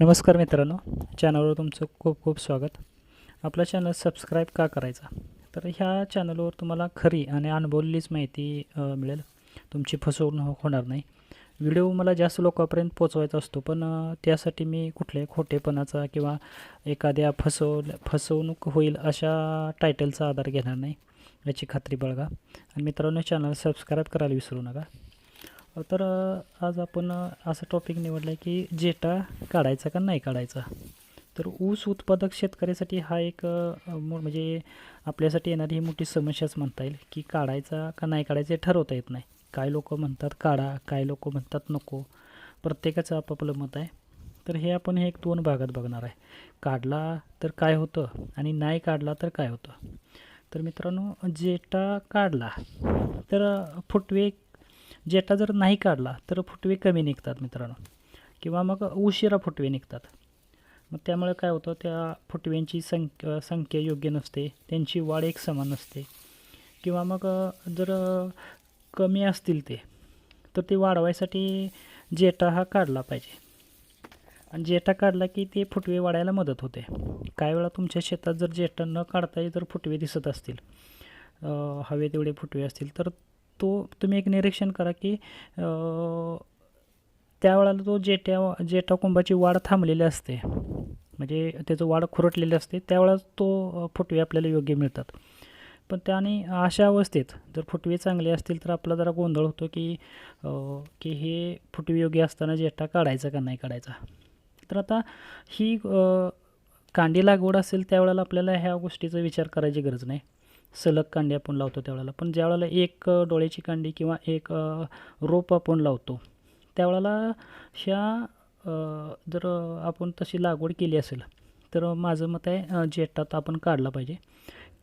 नमस्कार मित्रांनो चॅनलवर तुमचं खूप खूप स्वागत. आपला चॅनल सबस्क्राईब का करायचा? तर ह्या चॅनलवर तुम्हाला खरी आणि अनुभवलेलीच माहिती मिळेल. तुमची फसवणूक हो-, होणार नाही. व्हिडिओ मला जास्त लोकांपर्यंत पोचवायचा असतो पण त्यासाठी मी कुठल्याही खोटेपणाचा किंवा एखाद्या फसव फसवणूक होईल अशा टायटलचा आधार घेणार नाही याची खात्री बाळगा. आणि मित्रांनो चॅनल सबस्क्राईब करायला विसरू नका. तर आज आपण असा टॉपिक निवडला आहे की जेटा काढायचा का नाही काढायचा? तर ऊस उत्पादक शेतकऱ्यासाठी हा एक म्हणजे आपल्यासाठी येणारी ही मोठी समस्याच म्हणता येईल की काढायचा का नाही काढायचं हे ठरवता येत नाही. काय लोक म्हणतात काढा काय लोक म्हणतात नको प्रत्येकाचं आपापलं मत आहे. तर हे आपण हे एक दोन भागात बघणार आहे. काढला तर काय होतं आणि नाही काढला तर काय होतं? तर मित्रांनो जेटा काढला तर फुटवे जेठा जर नाही काढला तर फुटवे कमी निघतात मित्रांनो. किंवा मग उशिरा फुटवे निघतात. मग त्यामुळे काय होतं त्या फुटव्यांची संख्या संख्या योग्य नसते त्यांची वाढ एक समान नसते किंवा मग जर कमी असतील ते तर ते वाढवायसाठी जेटा हा काढला पाहिजे. आणि जेटा काढला की ते फुटवे वाढायला मदत होते. काही वेळा तुमच्या शेतात जर जेटा न काढता जर फुटवे दिसत असतील हवे तेवढे फुटवे असतील तर तो तुम्ही एक निरीक्षण करा की त्यावेळेला तो जेट्या जेठा कुंभाची वाढ थांबलेली असते. म्हणजे त्याचं वाढ खुरटलेली असते. त्यावेळेस तो फुटवे आपल्याला योग्य मिळतात. पण त्याने अशा अवस्थेत जर फुटवे चांगले असतील तर आपला जरा गोंधळ होतो की की हे फुटवे योग्य असताना जेठा काढायचा का नाही काढायचा? तर आता ही कांडी लागवड असेल त्यावेळेला आपल्याला ह्या गोष्टीचा विचार करायची गरज नाही. सलग कांडी आपण लावतो त्यावेळेला. पण ज्यावेळेला एक डोळ्याची कांडी किंवा एक रोप आपण लावतो त्यावेळेला ह्या जर आपण तशी लागवड केली असेल तर माझं मत आहे जेठात जेटात आपण काढला पाहिजे.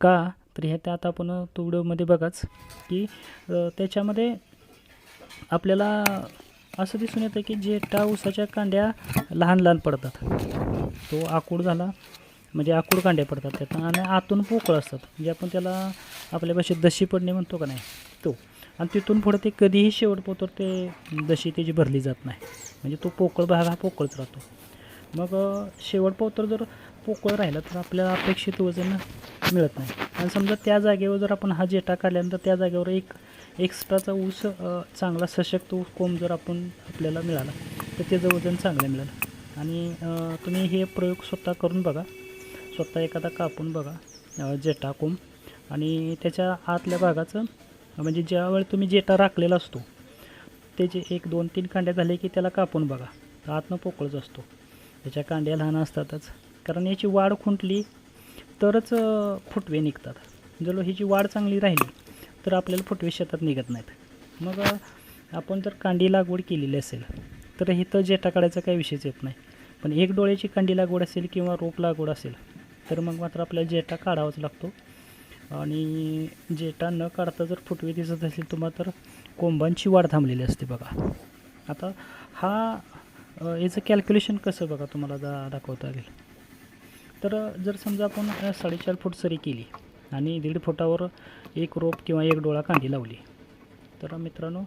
का? तर ह्या त्यात आपण तो बघाच की त्याच्यामध्ये आपल्याला असं दिसून येतं की जेटा ऊसाच्या कांड्या लहान लहान पडतात. तो आकूड झाला म्हणजे आकूड कांडे पडतात त्यात आणि आतून पोकळ असतात. म्हणजे आपण त्याला आपल्या भाषेत दशी पडणे म्हणतो का नाही? तो. आणि तिथून पुढे ते कधीही शेवट पोतर ते दशी त्याची भरली जात नाही. म्हणजे तो पोकळ भाग हा पोकळच राहतो. मग शेवट पोतर जर पोकळ राहिला तर आपल्याला अपेक्षित वजन मिळत नाही. आणि समजा त्या जागेवर जर आपण हा जेटा काढल्यानंतर त्या जागेवर एक एक्स्ट्राचा ऊस चांगला सशक्त ऊस कोंब जर आपण आपल्याला मिळाला तर त्याचं वजन चांगलं मिळालं. आणि तुम्ही हे प्रयोग स्वतः करून बघा. स्वतः एखादा कापून बघा जेटा कोंब. आणि त्याच्या आतल्या भागाचं म्हणजे ज्यावेळी तुम्ही जेटा राखलेला असतो त्याचे एक दोन तीन कांड्या झाले की त्याला कापून बघा. तर आतनं पोकळच असतो. त्याच्या कांड्या लहान असतातच. कारण याची वाढ खुंटली तरच फुटवे निघतात. जर ह्याची वाढ चांगली राहिली तर आपल्याला फुटवे शेतात निघत नाहीत. मग आपण जर कांडी लागवड केलेली असेल तर इथं जेटा काढायचा काही विषयच येत नाही. पण एक डोळ्याची कांडी लागवड असेल किंवा रोप लागवड असेल तर मग मात्र आपल्याला जेटा काढावाच लागतो. आणि जेटा न काढता जर फुटवे दिसत असेल तुम्हाला तर कोंबांची वाढ थांबलेली असते बघा. आता हा अ, याचं कॅल्क्युलेशन कसं बघा तुम्हाला दा दाखवता येईल. तर जर समजा आपण साडेचार फूट सरी केली आणि दीड फुटावर एक रोप किंवा एक डोळा कांडी लावली. तर मित्रांनो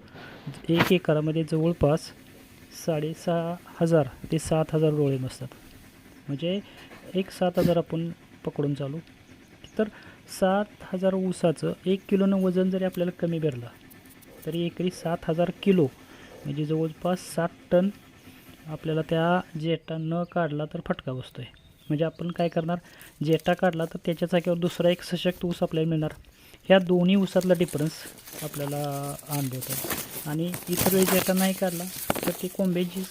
एक एकरामध्ये जवळपास साडेसहा हजार ते सात हजार डोळे बसतात म्हणजे एक सात हजार आपण पकडून चालू. तर सात हजार ऊसाचं एक किलोनं वजन जरी आपल्याला कमी भरलं तरी एकरी सात हजार किलो म्हणजे जवळपास सात टन आपल्याला त्या जेटा न काढला तर फटका बसतो आहे म्हणजे आपण काय करणार? जेटा काढला तर त्याच्या जागेवर दुसरा एक सशक्त ऊस आपल्याला मिळणार. ह्या दोन्ही ऊसातला डिफरन्स आपल्याला अनुभवतात आणि इतर वेळी जेटा नाही काढला तर ते कोंब्याची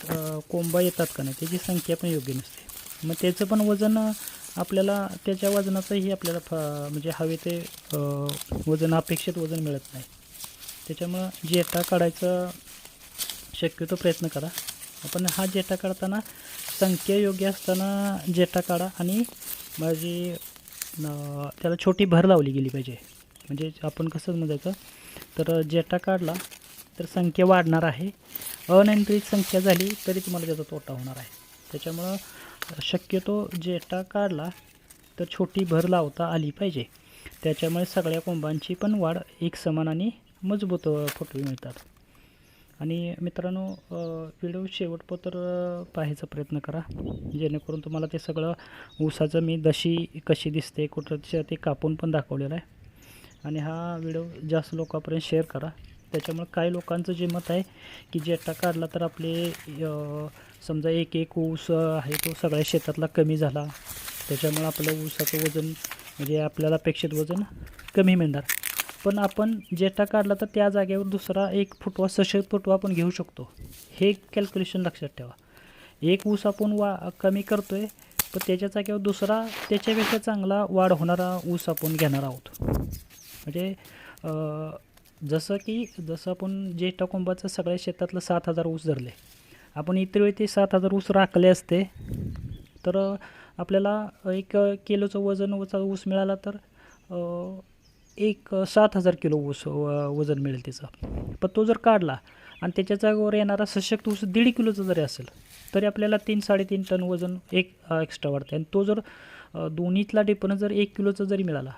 कोंबा येतात का नाही त्याची संख्या पण योग्य नसते. मग त्याचं पण वजन आपल्याला त्याच्या वजनाचंही आपल्याला फ म्हणजे हवे ते वजन अपेक्षित वजन मिळत नाही. त्याच्यामुळं जेटा काढायचं शक्यतो प्रयत्न करा. आपण हा जेटा काढताना संख्या योग्य असताना जेटा काढा आणि माझी त्याला छोटी भर लावली गेली पाहिजे. म्हणजे आपण कसं म्हणायचं तर जेटा काढला तर संख्या वाढणार आहे. अनियंत्रित संख्या झाली तरी तुम्हाला त्याचा तोटा होणार आहे. त्याच्यामुळं शक्यतो जेटा काढला तर छोटी भर लावता आली पाहिजे. त्याच्यामुळे सगळ्या कोंबांची पण वाढ एक समान आणि मजबूत अ, मिळतात. आणि मित्रांनो व्हिडिओ शेवटपर्यंत पाहायचा प्रयत्न करा. जेणेकरून तुम्हाला ते सगळं ऊसाचं मी दशी कशी दिसते कुठं ते कापून पण दाखवलेलं आहे. आणि हा व्हिडिओ जास्त लोकांपर्यंत शेअर करा. त्याच्यामुळे काही लोकांचं जे मत आहे की जेटा काढला तर आपले समजा एक एक ऊस आहे तो सगळ्या शेतातला कमी झाला त्याच्यामुळं आपलं ऊसाचं वजन म्हणजे आपल्याला अपेक्षित वजन कमी मिळणार. पण आपण जेटा काढला तर त्या जागेवर दुसरा एक फुटवा सशक्त फुटवा आपण घेऊ शकतो. हे कॅल्क्युलेशन लक्षात ठेवा. एक ऊस आपण वा कमी करतो आहे पण त्याच्या जागेवर दुसरा त्याच्यापेक्षा चांगला वाढ होणारा ऊस आपण घेणार आहोत. म्हणजे जसं की जसं आपण जेटा कोंबाचं सगळ्या शेतातलं सात हजार ऊस धरले आपण इतर वेळी ते सात हजार ऊस राखले असते तर आपल्याला एक किलोचं वजन वचा ऊस मिळाला तर एक सात हजार किलो ऊस व- वजन मिळेल त्याचं. पण तो जर काढला आणि त्याच्या जागेवर येणारा सशक्त ऊस दीड किलोचा जरी असेल तरी आपल्याला तीन साडेतीन टन वजन एक एक्स्ट्रा वाढते. आणि तो जर दोन्हीतला डिफरन्स जर एक किलोचा जरी मिळाला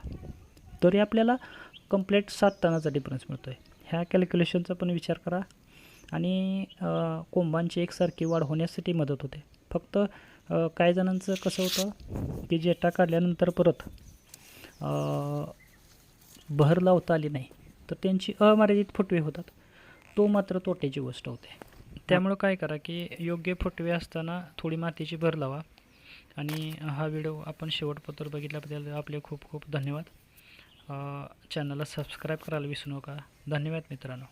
तरी आपल्याला कंप्लीट सात टनाचा डिफरन्स मिळतो आहे ह्या कॅल्क्युलेशनचा पण विचार करा. आणि कोंबांची एकसारखी वाढ होण्यासाठी मदत होते. फक्त काही जणांचं कसं होतं की जेटा काढल्यानंतर परत भर लावता आली नाही तर त्यांची अमर्यादित फुटवे होतात. तो मात्र तोट्याची गोष्ट होते. त्यामुळं काय करा की योग्य फुटवे असताना थोडी मातीची भर लावा. आणि हा व्हिडिओ आपण शेवटपत्र बघितल्याबद्दल आपले खूप खूप धन्यवाद. चॅनलला सबस्क्राईब करायला विसरू नका. धन्यवाद मित्रांनो.